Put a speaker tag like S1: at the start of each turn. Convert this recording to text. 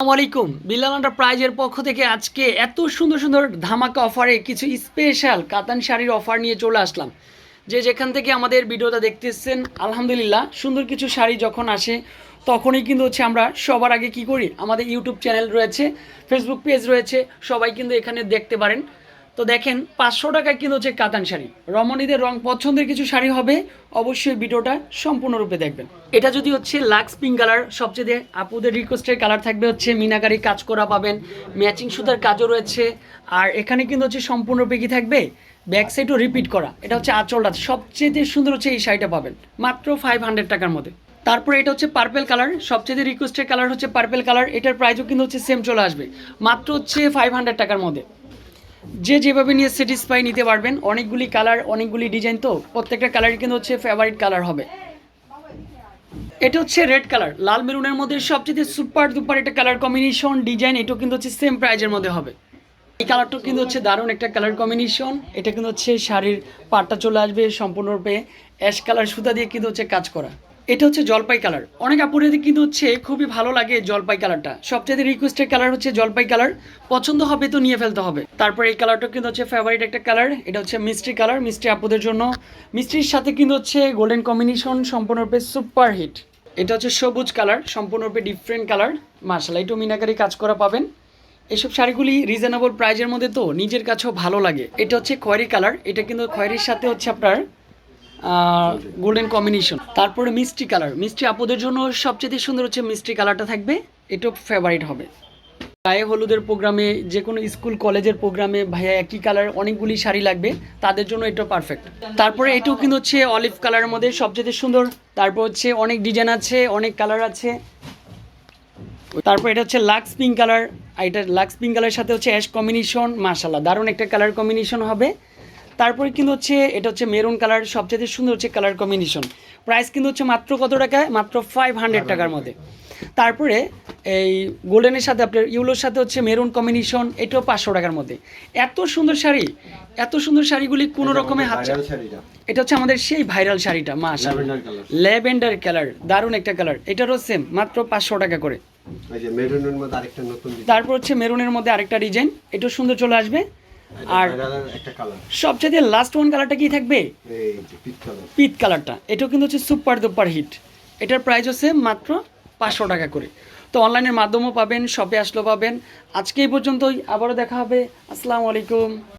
S1: আসসালামু আলাইকুম। বিল্লাল প্রাইজের পক্ষ থেকে আজকে এত সুন্দর সুন্দর ধামাকা অফারে কিছু স্পেশাল কাতান শাড়ির অফার নিয়ে চলে আসলাম। যে যেখান থেকে আমাদের ভিডিওটা দেখতেছেন, আলহামদুলিল্লাহ, সুন্দর কিছু শাড়ি যখন আসে, তখনই কিন্তু হচ্ছে আমরা সবার আগে কি করি? আমাদের ইউটিউব চ্যানেল রয়েছে ফেসবুক পেজ রয়েছে, সবাই কিন্তু এখানে দেখতে পারেন। তো দেখেন, পাঁচশো টাকায় কিন্তু হচ্ছে কাতান শাড়ি। রমণীদের রং পছন্দের কিছু শাড়ি হবে, অবশ্যই ভিডিওটা সম্পূর্ণরূপে দেখবেন। এটা যদি হচ্ছে লাক্স পিঙ্ক কালার, সবচেয়ে আপুদের রিকোয়েস্টের কালার থাকবে হচ্ছে মিনাকারি কাজ করা পাবেন, ম্যাচিং সুতার কাজও রয়েছে, আর এখানে কিন্তু হচ্ছে সম্পূর্ণরূপে কি থাকবে? ব্যাক সাইডও রিপিট করা। এটা হচ্ছে আঁচলটা সবচেয়ে সুন্দর হচ্ছে এই শাড়িটা পাবেন, মাত্র ফাইভ হান্ড্রেড টাকার মধ্যে। তারপরে এটা হচ্ছে পার্পেল কালার। সবচেয়ে রিকোয়েস্টের কালার হচ্ছে পার্পেল কালার। এটার প্রাইসও কিন্তু হচ্ছে সেম চলে আসবে, মাত্র হচ্ছে ফাইভ হান্ড্রেড টাকার মধ্যে। যে যেভাবে নিয়ে স্যাটিসফাই নিতে পারবেন, অনেকগুলি কালার অনেকগুলি ডিজাইন তো, প্রত্যেকটা কালারই কিন্তু হচ্ছে ফেভারিট কালার হবে। এটা হচ্ছে রেড কালার লাল মেরুনের মধ্যে সবচেয়ে সুপার দুপার একটা কালার কম্বিনেশন ডিজাইন এটাও কিন্তু হচ্ছে সেম প্রাইজের মধ্যে হবে। এই কালারটাও কিন্তু হচ্ছে দারুণ একটা কালার কম্বিনেশন এটা কিন্তু হচ্ছে শাড়ির পাটটা চলে আসবে সম্পূর্ণরূপে অ্যাশ কালার সুতা দিয়ে কিন্তু হচ্ছে কাজ করা। এটা হচ্ছে জলপাই কালার। অনেক আপুরের কিন্তু হচ্ছে খুবই ভালো লাগে জলপাই কালারটা। সবচেয়ে রিকোয়েস্টেড কালার হচ্ছে জলপাই কালার। পছন্দ হবে তো নিয়ে ফেলতে হবে। তারপর এই কালারটা কিন্তু হচ্ছে ফেভারিট একটা কালার। এটা হচ্ছে মিষ্টি কালার, মিষ্টি আপুদের জন্য। মিষ্টির সাথে কিন্তু হচ্ছে গোল্ডেন কম্বিনেশন সম্পূর্ণরূপে সুপার হিট এটা হচ্ছে সবুজ কালার সম্পূর্ণরূপে ডিফারেন্ট কালার। মার্শাল একটু মিনাকারি কাজ করা পাবেন। এসব শাড়িগুলি রিজনেবল প্রাইজের মধ্যে তো নিজের কাছেও ভালো লাগে। এটা হচ্ছে খয়েরি কালার। এটা কিন্তু খয়েরির সাথে হচ্ছে আপনার গোল্ডেন কম্বিনেশন তারপরে মিষ্টি কালার মিষ্টি আপুদের জন্য সবচেয়ে সুন্দর হচ্ছে মিষ্টি কালারটা থাকবে। এটাও ফেভারিট হবে। গায়ে হলুদের প্রোগ্রামে যে কোনো স্কুল কলেজের প্রোগ্রামে ভাইয়া একই কালার অনেকগুলি শাড়ি লাগবে। তাদের জন্য এটা পারফেক্ট তারপরে এটাও কিন্তু হচ্ছে অলিভ কালারের মধ্যে সবচেয়ে সুন্দর। তারপর হচ্ছে অনেক ডিজাইন আছে, অনেক কালার আছে। তারপর এটা হচ্ছে লাক্স পিঙ্ক কালার এটা লাক্স পিঙ্ক কালারের সাথে হচ্ছে অ্যাশ কম্বিনেশন মাশাল্লাহ দারুণ একটা কালার কম্বিনেশন হবে। তারপরে কিন্তু হচ্ছে এটা হচ্ছে মেরুন কালার সবচেয়ে সুন্দর হচ্ছে কালার কম্বিনেশন প্রাইস কিন্তু হচ্ছে মাত্র কত টাকায়? মাত্র ফাইভ হান্ড্রেড টাকার মধ্যে। তারপরে এই গোল্ডেনের সাথে আপনার ইউলোর সাথে হচ্ছে মেরুন কম্বিনেশন এটাও পাঁচশো টাকার মধ্যে। এত সুন্দর শাড়ি এত সুন্দর শাড়িগুলি কোনো রকমের হাত এটা হচ্ছে আমাদের সেই ভাইরাল শাড়িটা মাশা
S2: ল্যাভেন্ডার কালার
S1: দারুণ একটা কালার এটারও সেম মাত্র পাঁচশো টাকা করে। তারপর হচ্ছে মেরুনের মধ্যে আরেকটা ডিজাইন এটাও সুন্দর চলে আসবে। আর সবচেয়ে লাস্ট ওয়ান কালারটা কি থাকবে?
S2: পিট
S1: পিত কালারটা এটাও কিন্তু হচ্ছে সুপার দুপার হিট এটার প্রাইস হচ্ছে মাত্র পাঁচশো টাকা করে। তো অনলাইনের মাধ্যমেও পাবেন শপে আসলেও পাবেন। আজকে এই পর্যন্তই। আবারও দেখা হবে। আসসালামু আলাইকুম।